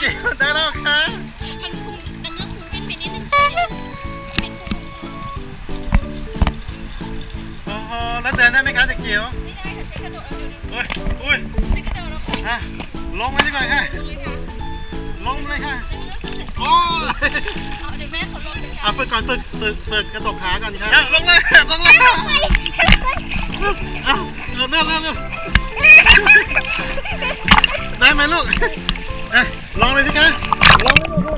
เก่งมันได้แล้วค่ะมันคุมมันเนื้อคุมขึ้นไปนิดนึงเป็นคุ้โแล้วเดินได้ไหมคะตะเกียวไม่ได้ค่ะใช้กระโดดเอาเดี๋ยวนี้อุ้ยอุ้ยใช้กระโดดเราคุมอะลงมาดีกว่าค่ะเลยค่ะลงเลยค่ะโอ้เอเดี๋ยวแม่ขอลงเลยค่ะอ่ฝึกก่อนฝึกฝึกฝึกกระตกขาก่อนค่ะลงเลยลงเลยเอาเร็วเร็วเร็วได้ไหมลูก อะลองเลยสิคะลองเลย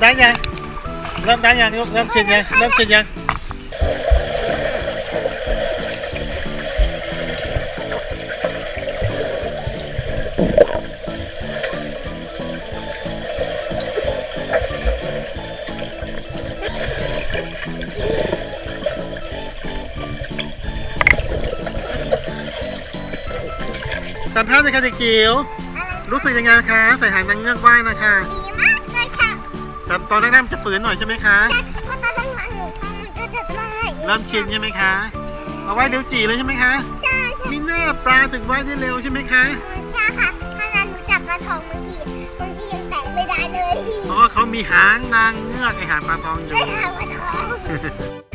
ได้ยังเริ่มได้ยังลูกเริ่มชินยังเริ่มชินยังสัมภาษณ์เลยค่ะเด็กจิ๋วรู้สึกยังไงคะใส่หางนางเงือกว่ายนะคะ ดีมากเลยค่ะ แต่ตอนแรกๆมันจะฝืนหน่อยใช่ไหมคะ ใช่เพราะตอนหลังๆหนูทำมันก็จะได้เริ่มชินใช่ไหมคะ เอาว่ายเร็วจีเลยใช่ไหมคะ ใช่ใช่มีหน้าปลาถึงว่ายได้เร็วใช่ไหมคะ ใช่ค่ะขนาดหนูจับปลาทองบางทีบางทียังแตะไม่ได้เลยเพราะว่าเขามีหางนางเงือกไอหางปลาทองอยู่ ได้หางปลาทอง